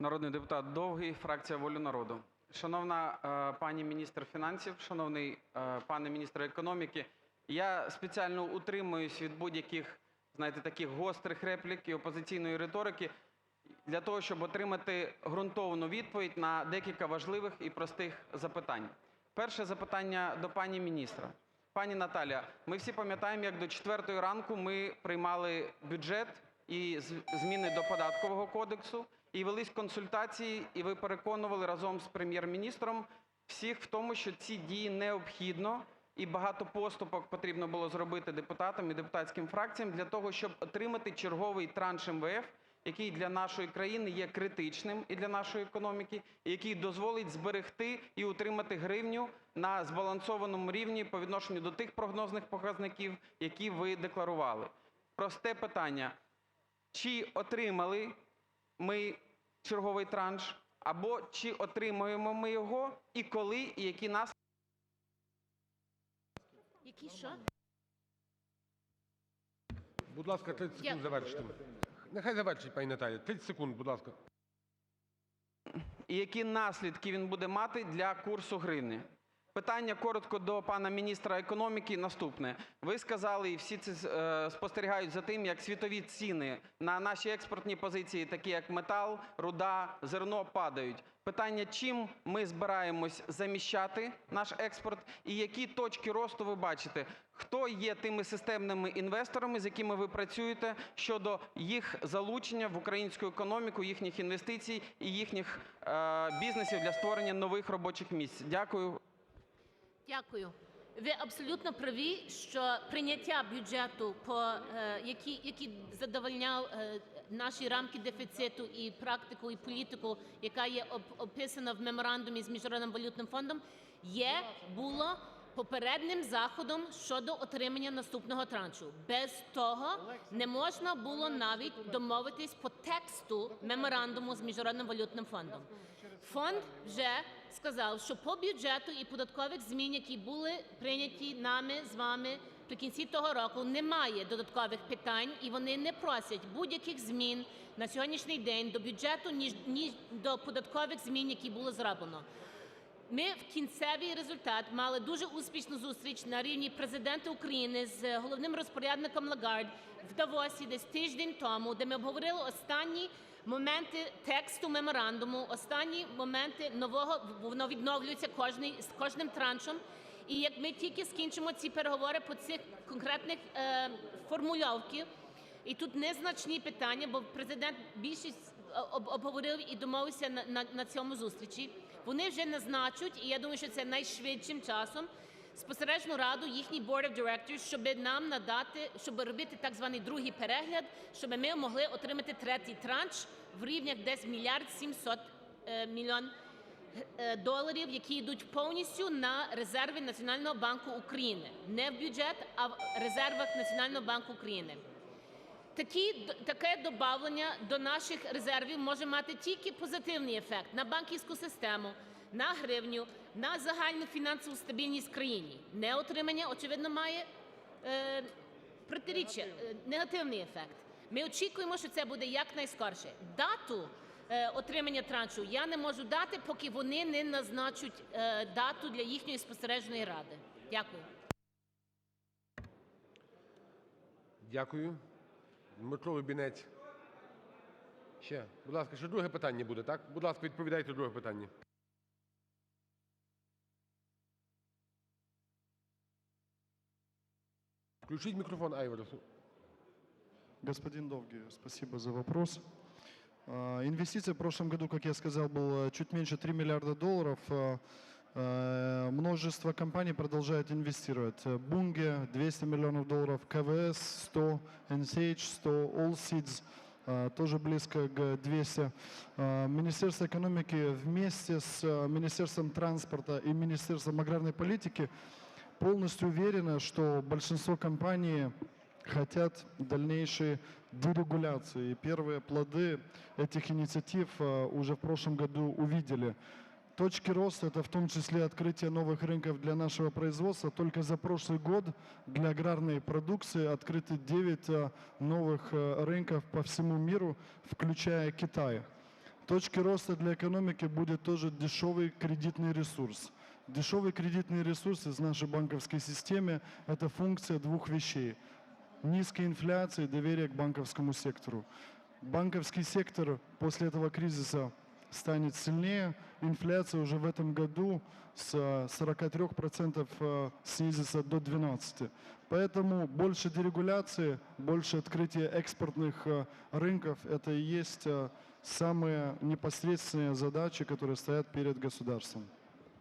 Народний депутат Довгий, фракція "Воля народу". Шановна е, пані міністр фінансів, шановний е, пане міністр економіки, я спеціально утримуюсь від будь-яких, знаєте, таких гострих реплік і опозиційної риторики для того, щоб отримати ґрунтовну відповідь на декілька важливих і простих запитань. Перше запитання до пані міністра. Пані Наталія, ми всі пам'ятаємо, як до четвертої ранку ми приймали бюджет і зміни до Податкового кодексу, і велись консультації, і ви переконували разом з Прем'єр-міністром всіх в тому, що ці дії необхідно і багато поступок потрібно було зробити депутатам і депутатським фракціям для того, щоб отримати черговий транш МВФ, який для нашої країни є критичним і для нашої економіки, і який дозволить зберегти і утримати гривню на збалансованому рівні по відношенню до тих прогнозних показників, які ви декларували. Просте питання: чи отримали ми черговий транш, або чи отримаємо ми його, і коли, і які наслідки? Які що? Будь ласка, 30 секунд завершити. Нехай завершить, пані Наталія. 30 секунд, будь ласка. і які наслідки він буде мати для курсу гривні. Питання коротко до пана міністра економіки наступне. Ви сказали, і всі це е, спостерігають за тим, як світові ціни на наші експортні позиції, такі як метал, руда, зерно, падають. Питання: чим ми збираємось заміщати наш експорт, і які точки росту ви бачите? Хто є тими системними інвесторами, з якими ви працюєте щодо їх залучення в українську економіку, їхніх інвестицій і їхніх е, бізнесів для створення нових робочих місць? Дякую. Дякую. Ви абсолютно праві, що прийняття бюджету, по, е, який, який задовольняв е, наші рамки дефіциту і практику, і політику, яка є оп- описана в меморандумі з Міжнародним валютним фондом, є, було попереднім заходом щодо отримання наступного траншу. Без того не можна було навіть домовитись по тексту меморандуму з Міжнародним валютним фондом. Фонд вже сказав, що по бюджету і податкових змін, які були прийняті нами з вами до кінці того року, немає додаткових питань, і вони не просять будь-яких змін на сьогоднішній день до бюджету, ніж ніж до податкових змін, які було зроблено. Ми в кінцевий результат мали дуже успішну зустріч на рівні президента України з головним розпорядником Лагард в Давосі десь тиждень тому, де ми обговорили останні моменти тексту меморандуму, останні моменти нового воно відновлюється кожний з кожним траншем. І як ми тільки скінчимо ці переговори по цих конкретних е, формульовків, і тут незначні питання, бо президент більшість е, об- обговорив і домовився на, на, на цьому зустрічі. Вони вже назначать, і я думаю, що це найшвидшим часом. Спостережну раду, їхній board of directors, щоб нам надати, щоб робити так званий другий перегляд, щоб ми могли отримати третій транш в рівнях десь мільярд сімсот е, мільйон е, доларів, які йдуть повністю на резерви Національного банку України, не в бюджет, а в резервах Національного банку України. Такі, таке добавлення до наших резервів може мати тільки позитивний ефект на банківську систему, на гривню, на загальну фінансову стабільність в країні. Неотримання, очевидно, має е, протиріччя, е, негативний ефект. Ми очікуємо, що це буде якнайскорше. Дату е, отримання траншу я не можу дати, поки вони не назначать е, дату для їхньої спостережної ради. Дякую. Дякую. Дмитро Лубінець. Ще, будь ласка, ще друге питання буде, так? Будь ласка, відповідайте друге питання. Включіть мікрофон Айваресу. Господин Довги, спасибо за вопрос. А, Инвестиции в прошлом году, как я сказал, было чуть меньше 3 миллиарда долларов. А, а, Множество компаний продолжает инвестировать. Bunge 200 миллионов долларов, КВС 100, NCH 100, Allseeds а, тоже близко к 200. А, Министерство экономики вместе с Министерством транспорта и Министерством аграрной политики полностью уверено, что большинство компаний хотят дальнейшей дерегуляции. И первые плоды этих инициатив э, уже в прошлом году увидели. Точки роста – это в том числе открытие новых рынков для нашего производства. Только за прошлый год для аграрной продукции открыты 9 э, новых э, рынков по всему миру, включая Китай. Точкой роста для экономики будет тоже дешевый кредитный ресурс. Дешевый кредитный ресурс из нашей банковской системы – это функция двух вещей. Низкой инфляции и доверия к банковскому сектору. Банковский сектор после этого кризиса станет сильнее. Инфляция уже в этом году с э, 43% э, снизится до 12%. Поэтому больше дерегуляции, больше открытия экспортных э, рынков – это и есть э, самые непосредственные задачи, которые стоят перед государством.